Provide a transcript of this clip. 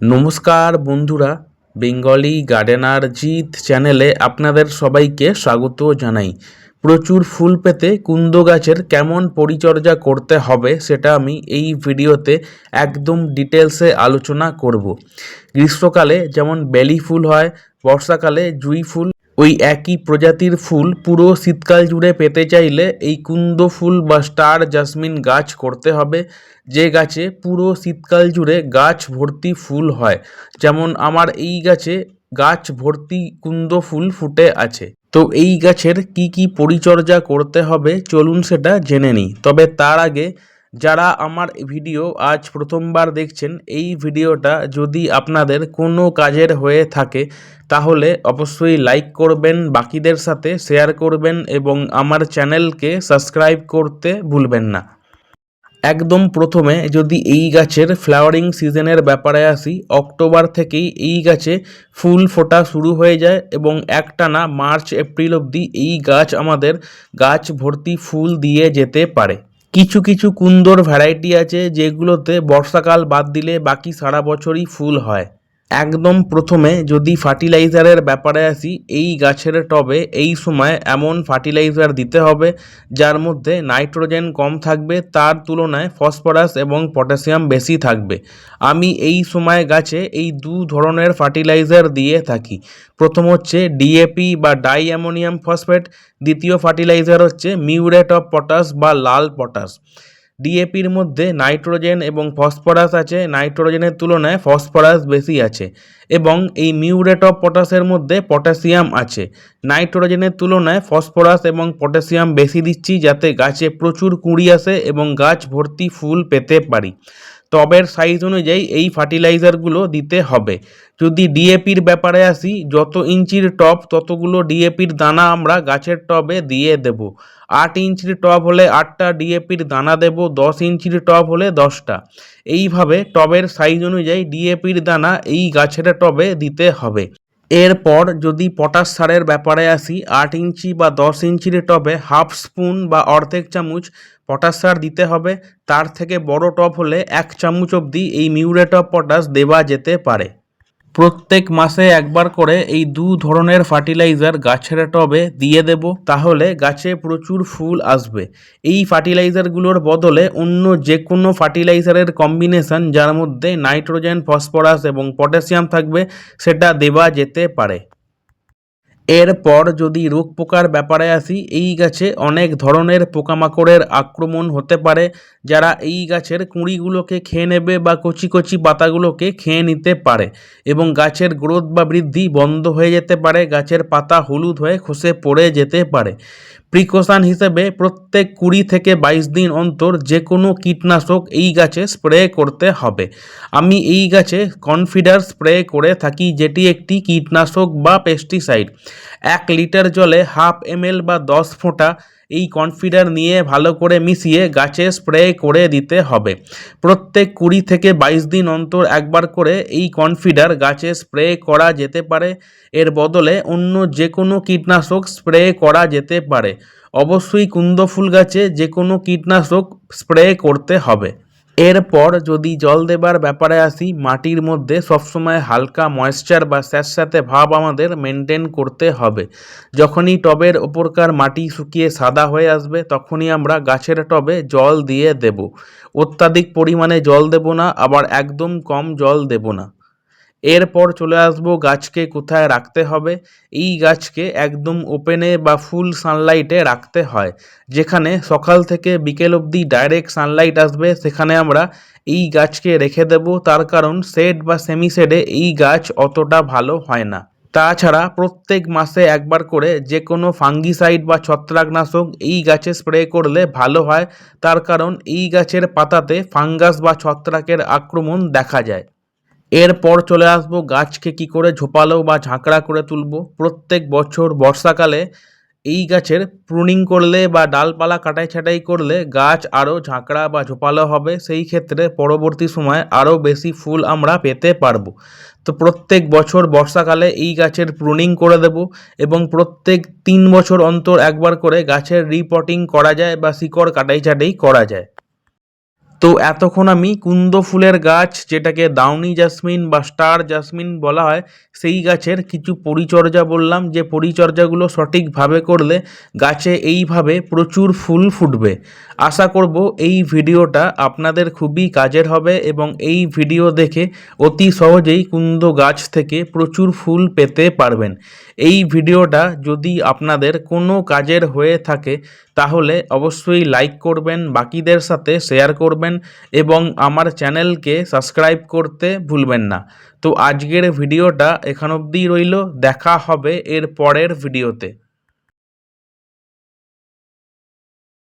নমস্কার বন্ধুরা, Bengali gardener জিত চ্যানেলে আপনাদের সবাইকে স্বাগত জানাই। প্রচুর ফুল পেতে কুন্দ গাছের কেমন পরিচর্যা করতে হবে সেটা আমি এই ভিডিওতে একদম ডিটেলসে আলোচনা করব। গ্রীষ্মকালে যেমন বেলি ফুল হয়, বর্ষাকালে জুঁই ফুল ওই একই প্রজাতির ফুল পুরো শীতকাল জুড়ে পেতে চাইলে এই কুন্দ ফুল বা স্টার জাসমিন গাছ করতে হবে। যে গাছে পুরো শীতকাল জুড়ে গাছ ভর্তি ফুল হয়। যেমন আমার এই গাছে গাছ ভর্তি কুন্দ ফুল ফুটে আছে। তো এই গাছের কি কি পরিচর্যা করতে হবে চলুন সেটা জেনে নিই। তবে তার আগে যারা আমার ভিডিও আজ প্রথমবার দেখছেন, এই ভিডিওটা যদি আপনাদের কোনো কাজের হয়ে থাকে, তাহলে অবশ্যই লাইক করবেন, বাকিদের সাথে শেয়ার করবেন এবং আমার চ্যানেলকে সাবস্ক্রাইব করতে ভুলবেন না। একদম প্রথমে যদি এই গাছের ফ্লাওয়ারিং সিজনের ব্যাপারে আসি, অক্টোবর থেকেই এই গাছে ফুল ফোটা শুরু হয়ে যায় এবং একটানা মার্চ, এপ্রিল অবধি এই গাছ আমাদের গাছ ভর্তি ফুল দিয়ে যেতে পারে। কিছু কিছু কুন্দর ভ্যারাইটি আছে যেগুলোতে বর্ষাকাল বাদ দিলে বাকি সারা বছরই ফুল হয়। একদম প্রথমে যদি ফার্টিলাইজারের ব্যাপারে আসি, এই গাছের টবে এই সময় এমন ফার্টিলাইজার দিতে হবে, যার মধ্যে নাইট্রোজেন কম থাকবে, তার তুলনায় ফসফরাস এবং পটাশিয়াম বেশি থাকবে। আমি এই সময় গাছে এই দু ধরনের ফার্টিলাইজার দিয়ে থাকি। প্রথম হচ্ছে ডিএপি বা ডাই অ্যামোনিয়াম ফসফেট, দ্বিতীয় ফার্টিলাইজার হচ্ছে মিউরেট অফ পটাশ বা লাল পটাশ। ডিএপির মধ্যে নাইট্রোজেন এবং ফসফরাস আছে। নাইট্রোজেনের তুলনায় ফসফরাস বেশি আছে এবং এই মিউরেট অফ পটাশের মধ্যে পটাশিয়াম আছে। নাইট্রোজেনের তুলনায় ফসফরাস এবং পটাশিয়াম বেশি দিচ্ছি যাতে গাছে প্রচুর কুঁড়ি আসে এবং গাছ ভর্তি ফুল পেতে পারি। টবের সাইজ অনুযায়ী এই ফার্টিলাইজারগুলো দিতে হবে। যদি ডিএপির ব্যাপারে আসি, যত ইঞ্চির টব, ততগুলো ডিএপির দানা আমরা গাছের টবে দিয়ে দেব। আট ইঞ্চির টব হলে আটটা ডিএপির দানা দেব, দশ ইঞ্চির টব হলে দশটা। এইভাবে টবের সাইজ অনুযায়ী ডিএপির দানা এই গাছের টবে দিতে হবে। এরপর যদি পটাশ সারের ব্যাপারে আসি, আট ইঞ্চি বা দশ ইঞ্চির টবে হাফ স্পুন বা অর্ধেক চামচ পটাশ সার দিতে হবে। তার থেকে বড় টব হলে এক চামচ অবধি এই মিউরেট অফ পটাশ দেওয়া যেতে পারে। প্রত্যেক মাসে একবার করে এই দু ধরনের ফার্টিলাইজার গাছের টবে দিয়ে দেব। তাহলে গাছে প্রচুর ফুল আসবে। এই ফার্টিলাইজারগুলোর বদলে অন্য যে কোনো ফার্টিলাইজারের কম্বিনেশন যার মধ্যে নাইট্রোজেন, ফসফরাস এবং পটাশিয়াম থাকবে, সেটা দেওয়া যেতে পারে। এরপর যদি রোগ পোকার ব্যাপারে আসি, এই গাছে অনেক ধরনের পোকামাকড়ের আক্রমণ হতে পারে, যারা এই গাছের কুঁড়িগুলোকে খেয়ে নেবে বা কচি কচি পাতাগুলোকে খেয়ে নিতে পারে এবং গাছের গ্রোথ বা বৃদ্ধি বন্ধ হয়ে যেতে পারে, গাছের পাতা হলুদ হয়ে খসে পড়ে যেতে পারে। প্রিকশন হিসেবে প্রত্যেক কুড়ি থেকে বাইশ দিন অন্তর যে কোনো কীটনাশক এই গাছে স্প্রে করতে হবে। আমি এই গাছে কনফিডার স্প্রে করে থাকি যেটি একটি কীটনাশক বা পেস্টিসাইড। এক লিটার জলে হাফ এম বা দশ ফোঁটা এই কনফিডার নিয়ে ভালো করে মিশিয়ে গাছে স্প্রে করে দিতে হবে। প্রত্যেক কুড়ি থেকে বাইশ দিন অন্তর একবার করে এই কনফিডার গাছে স্প্রে করা যেতে পারে। এর বদলে অন্য যে কোনো কীটনাশক স্প্রে করা যেতে পারে। অবশ্যই কুন্দ ফুল গাছে যে কোনো কীটনাশক স্প্রে করতে হবে। এরপর যদি জল দেবার ব্যাপারে আসি, মাটির মধ্যে সবসময় হালকা ময়েশ্চার বা স্যাঁতস্যাঁতে ভাব আমাদের মেনটেন করতে হবে। যখনই টবের ওপরকার মাটি শুকিয়ে সাদা হয়ে আসবে, তখনই আমরা গাছের টবে জল দিয়ে দেব। অত্যাধিক পরিমাণে জল দেব না, আবার একদম কম জল দেব না। এরপর চলে আসব গাছকে কোথায় রাখতে হবে। এই গাছকে একদম ওপেনে বা ফুল সানলাইটে রাখতে হয়। যেখানে সকাল থেকে বিকেল অবধি ডাইরেক্ট সানলাইট আসবে, সেখানে আমরা এই গাছকে রেখে দেব। তার কারণ শেড বা সেমি শেডে এই গাছ অতটা ভালো হয় না। তাছাড়া প্রত্যেক মাসে একবার করে যে কোনো ফাঙ্গিসাইড বা ছত্রাকনাশক এই গাছে স্প্রে করলে ভালো হয়। তার কারণ এই গাছের পাতাতে ফাঙ্গাস বা ছত্রাকের আক্রমণ দেখা যায়। এরপর চলে আসব গাছকে কি করে ঝোপালো বা ঝাঁকড়া করে তুলব। প্রত্যেক বছর বর্ষাকালে এই গাছের প্রুনিং করলে বা ডালপালা কাটাই ছাঁটাই করলে গাছ আরও ঝাঁকড়া বা ঝোপালো হবে। সেই ক্ষেত্রে পরবর্তী সময় আরও বেশি ফুল আমরা পেতে পারব। তো প্রত্যেক বছর বর্ষাকালে এই গাছের প্রুনিং করে দেব এবং প্রত্যেক তিন বছর অন্তর একবার করে গাছের রিপটিং করা যায় বা শিকড় কাটাই ছাঁটাই করা যায়। তো এতক্ষণ আমি কুন্দ ফুলের গাছ, যেটাকে দাউনি জাসমিন বা স্টার জাসমিন বলা হয়, সেই গাছের কিছু পরিচর্যা বললাম। যে পরিচর্যাগুলো সঠিকভাবে করলে গাছে এইভাবে প্রচুর ফুল ফুটবে। আশা করব এই ভিডিওটা আপনাদের খুবই কাজের হবে এবং এই ভিডিও দেখে অতি সহজেই কুন্দ গাছ থেকে প্রচুর ফুল পেতে পারবেন। এই ভিডিওটা যদি আপনাদের কোনো কাজের হয়ে থাকে, তাহলে অবশ্যই লাইক করবেন, বাকিদের সাথে শেয়ার করবেন এবং আমার চ্যানেলকে সাবস্ক্রাইব করতে ভুলবেন না। তো আজকের ভিডিওটা এখান অবধিই রইল। দেখা হবে এর পরের ভিডিওতে।